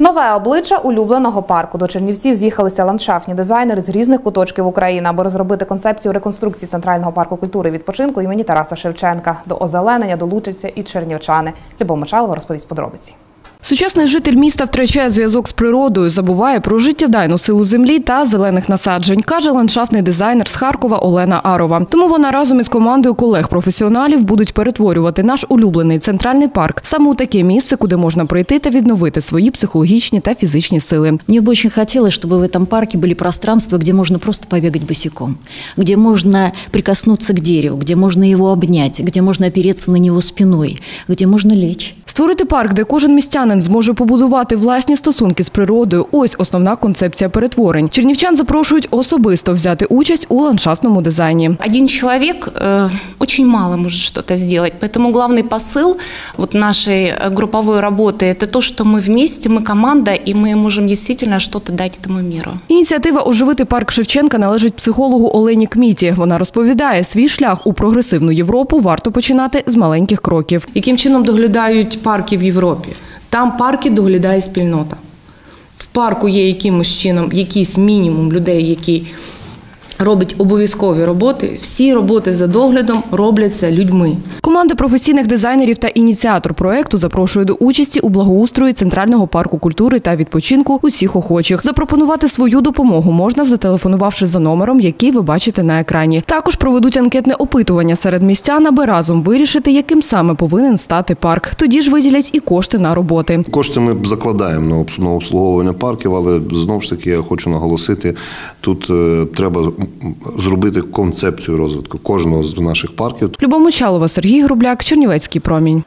Нове обличчя улюбленого парку. До Чернівців з'їхалися ландшафтні дизайнери з різних куточків України, аби розробити концепцію реконструкції центрального парку культури відпочинку імені Тараса Шевченка. До озеленення долучаться і чернівчани. Любов Мочалова розповість подробиці. Сучасний житель міста втрачає зв'язок з природою, забуває про життєдайну силу землі та зелених насаджень, каже ландшафтний дизайнер з Харкова Олена Арова. Тому вона разом із командою колег-професіоналів будуть перетворювати наш улюблений центральний парк саме у таке місце, куди можна прийти та відновити свої психологічні та фізичні сили. Мне бы очень хотелось, чтобы в этом парке были пространства, где можно просто побегать босиком, где можно прикоснуться к дереву, где можно его обнять, где можно опереться на него спиной, где можно лечь. Створити парк, де кожен містянин зможе побудувати власні стосунки з природою. Ось основна концепція перетворень. Чернівчан запрошують особисто взяти участь у ландшафтному дизайні. Один человек э, очень мало может что-то сделать, поэтому главный посыл вот нашей э, групповой работы – это то, что мы вместе, мы команда, и мы можем действительно что-то дать этому миру. Ініціатива оживити парк Шевченка належить психологу Олені Кміті. Вона розповідає, свій шлях у прогресивну Європу варто починати з маленьких кроків. Яким чином доглядають парки в Європі? Там парки доглядає спільнота. В парку є якимось чином якийсь мінімум людей, які робить обов'язкові роботи. Всі роботи за доглядом робляться людьми. Команда професійних дизайнерів та ініціатор проекту запрошує до участі у благоустрої центрального парку культури та відпочинку усіх охочих. Запропонувати свою допомогу можна, зателефонувавши за номером, який ви бачите на екрані. Також проведуть анкетне опитування серед містян, аби разом вирішити, яким саме повинен стати парк. Тоді ж виділять і кошти на роботи. Кошти ми закладаємо на обс- обслуговування парків, але знову ж таки я хочу наголосити, тут е, треба зробити концепцію розвитку кожного з наших парків. Любов Мочалова, Грубляк, Чернівецький промінь.